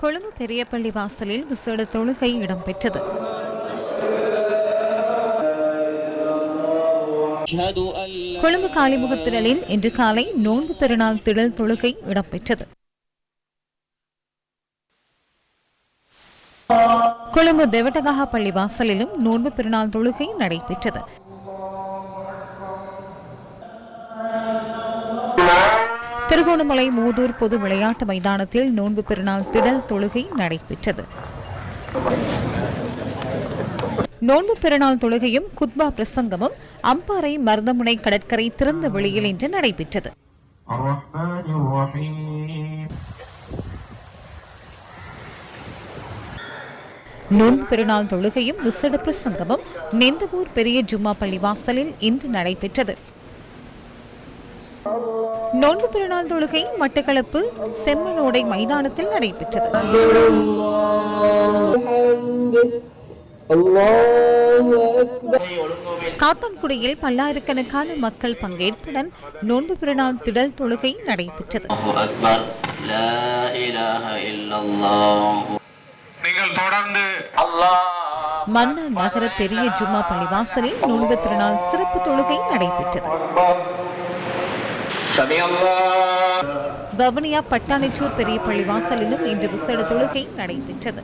கொழும்பு பெரிய பள்ளி வாசலில் விசேட தொழுகை இடம்பெற்றது. கொழும்பு காளிமுகத்திரலில் இன்று காலை நோன்பு திருநாள் திடல் தொழுகை இடம்பெற்றது. கொழும்பு தேவட்டகா பள்ளி வாசலிலும் நோன்பு பெருநாள் தொழுகை நடைபெற்றது. திருகோணமலை மூதூர் பொது விளையாட்டு மைதானத்தில் நோன்பு பெருநாள் திடல் தொழுகை நடைபெற்றது. நோன்பு பெருநாள் தொழுகையும் குத்பா பிரசங்கமும் அம்பாறை மருதமுனை கடற்கரை திறந்த வெளியில் இன்று நடைபெற்றது. நோன்பு பெருநாள் தொழுகையும் விசேட பிரசங்கமும் நெந்தபூர் பெரிய ஜும்மா பள்ளிவாசலில் இன்று நடைபெற்றது. நோன்பு பெருநாள் தொழுகை மட்டக்களப்பு செம்மனோடை மைதானத்தில் நடைபெற்றது. காத்தான்குடியில் பல்லாயிரக்கணக்கான மக்கள் பங்கேற்புடன் நோன்பு பெருநாள் திடல் தொழுகை நடைபெற்றது. நீங்கள் தொடர்ந்து மன்னா நகர பெரிய ஜும்மா பள்ளிவாசலில் நோன்பு திருநாள் சிறப்பு தொழுகை நடைபெற்றது. வவுனியா பட்டாணிச்சூர் பெரிய பள்ளிவாசலிலும் இன்று விசேட தொழுகை நடைபெற்றது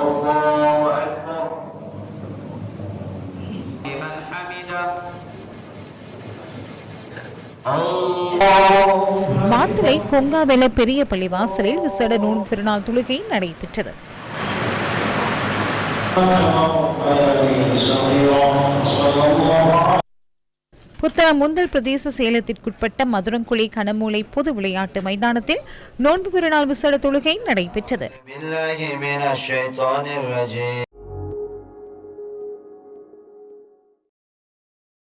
الله أكبر لمن حمده மாத்தளை கொங்காவெல பெரிய பள்ளிவாசலில் விசேட நோன்பு திருநாள் தொழுகை நடைபெற்றது புத்தக முந்தல் பிரதேச சேலத்திற்குட்பட்ட மதுரங்குழி கனமூலை பொது விளையாட்டு மைதானத்தில் நோன்பு பெருநாள் விசேட தொழுகை நடைபெற்றது.